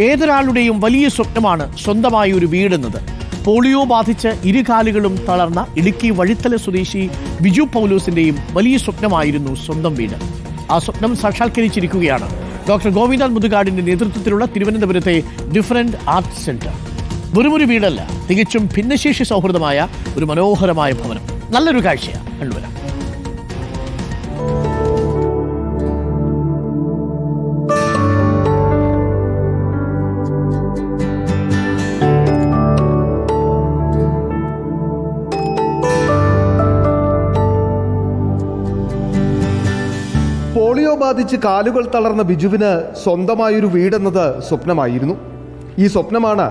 ഏതൊരാളുടെയും വലിയ സ്വപ്നമാണ് സ്വന്തമായി ഒരു വീടെന്നത്. പോളിയോ ബാധിച്ച് ഇരുകാലുകളും തളർന്ന ഇടുക്കി വഴിത്തല സ്വദേശി ബിജു പൗലോസിന്റെയും വലിയ സ്വപ്നമായിരുന്നു സ്വന്തം വീട്. ആ സ്വപ്നം സാക്ഷാത്കരിച്ചിരിക്കുകയാണ്. ഡോക്ടർ ഗോവിന്ദൻ മുതുകാടിന്റെ നേതൃത്വത്തിലുള്ള തിരുവനന്തപുരത്തെ ഡിഫറന്റ് ആർട്സ് സെന്റർ. വെറുമൊരു വീടല്ല തികച്ചും ഭിന്നശേഷി സൗഹൃദമായ ഒരു മനോഹരമായ ഭവനം. നല്ലൊരു കാഴ്ചയാണ് കണ്ടുവരാം. പോളിയോ ബാധിച്ച് കാലുകൾ തളർന്ന ബിജുവിന് സ്വന്തമായൊരു വീടെന്നത് സ്വപ്നമായിരുന്നു. ഈ സ്വപ്നമാണ്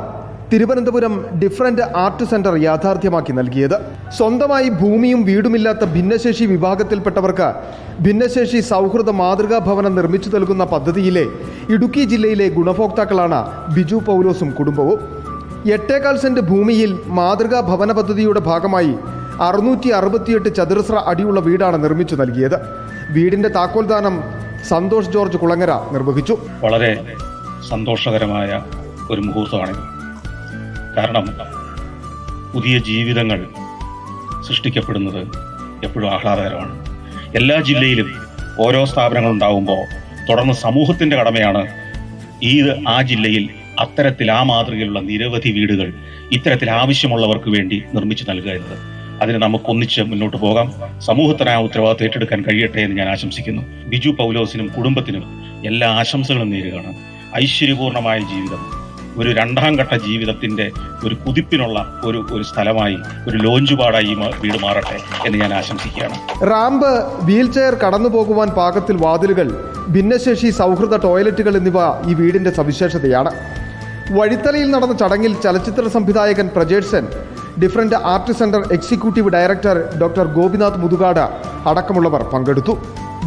തിരുവനന്തപുരം ഡിഫറന്റ് ആർട്ട് സെന്റർ യാഥാർത്ഥ്യമാക്കി നൽകിയത്. സ്വന്തമായി ഭൂമിയും വീടുമില്ലാത്ത ഭിന്നശേഷി വിഭാഗത്തിൽപ്പെട്ടവർക്ക് ഭിന്നശേഷി സൗഹൃദ മാതൃകാ ഭവനം നിർമ്മിച്ചു നൽകുന്ന പദ്ധതിയിലെ ഇടുക്കി ജില്ലയിലെ ഗുണഭോക്താക്കളാണ് ബിജു പൗലോസും കുടുംബവും. എട്ടേകാൽ സെന്റ് ഭൂമിയിൽ മാതൃകാ ഭവന പദ്ധതിയുടെ ഭാഗമായി അറുന്നൂറ്റി അറുപത്തിയെട്ട് ചതുരശ്ര അടിയുള്ള വീടാണ് നിർമ്മിച്ചു നൽകിയത്. വീടിന്റെ താക്കോൽദാനം സന്തോഷ് ജോർജ് കുളങ്ങര നിർവഹിച്ചു. വളരെ സന്തോഷകരമായ ഒരു മുഹൂർത്തമാണ് കാരണം പുതിയ ജീവിതങ്ങൾ സൃഷ്ടിക്കപ്പെടുന്നത് എപ്പോഴും ആഹ്ലാദകരമാണ്. എല്ലാ ജില്ലയിലും ഓരോ സ്ഥാപനങ്ങൾ ഉണ്ടാവുമ്പോൾ തുടർന്ന് സമൂഹത്തിന്റെ കടമയാണ് ഈ ആ ജില്ലയിൽ അത്തരത്തിൽ ആ മാതൃകയിലുള്ള നിരവധി വീടുകൾ ഇത്തരത്തിൽ ആവശ്യമുള്ളവർക്ക് വേണ്ടി നിർമ്മിച്ചു നൽകുക എന്നത്. അതിന് നമുക്ക് ഒന്നിച്ച് മുന്നോട്ട് പോകാം. സമൂഹത്തിന് ആ ഉത്തരവാദിത്വം ഏറ്റെടുക്കാൻ കഴിയട്ടെ എന്ന് ഞാൻ ആശംസിക്കുന്നു. ബിജു പൗലോസിനും കുടുംബത്തിനും എല്ലാ ആശംസകളും നേരുകയാണ്. ഐശ്വര്യപൂർണമായ ജീവിതം. ഒരു രണ്ടാം ഘട്ട ജീവിതത്തിന്റെ ഒരു കുതിപ്പിനുള്ള ഒരു ഒരു സ്ഥലമായി ഒരു ലോഞ്ച് പാടായി വീട് മാറട്ടെ എന്ന് ഞാൻ ആശംസിക്കുകയാണ്. റാമ്പ് വീൽ ചെയർ കടന്നു പോകുവാൻ പാകത്തിൽ വാതിലുകൾ ഭിന്നശേഷി സൗഹൃദ ടോയ്ലറ്റുകൾ എന്നിവ ഈ വീടിന്റെ സവിശേഷതയാണ്. വഴിത്തലയിൽ നടന്ന ചടങ്ങിൽ ചലച്ചിത്ര സംവിധായകൻ Prajesh different art centre executive director doctor Gopinath Muthukad അടക്കമുള്ളവർ പങ്കെടുത്തു.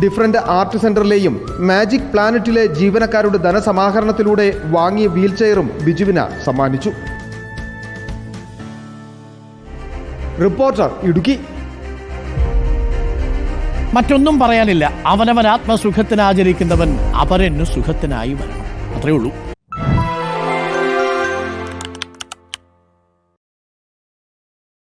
ഡിഫറന്റ് ആർട്ട് സെന്ററിലെയും മാജിക് പ്ലാനറ്റിലെ ജീവനക്കാരുടെ ധനസമാഹരണത്തിലൂടെ വാങ്ങിയ വീൽ ചെയറും ബിജുവിന് സമ്മാനിച്ചു. റിപ്പോർട്ടർ ഇടുക്കി. മറ്റൊന്നും പറയാനില്ല. അവനവൻ ആത്മസുഖത്തിനാചരിക്കുന്നവൻ അപരന് സുഖത്തിനായി വരണം. അത്രയേ ഉള്ളൂ.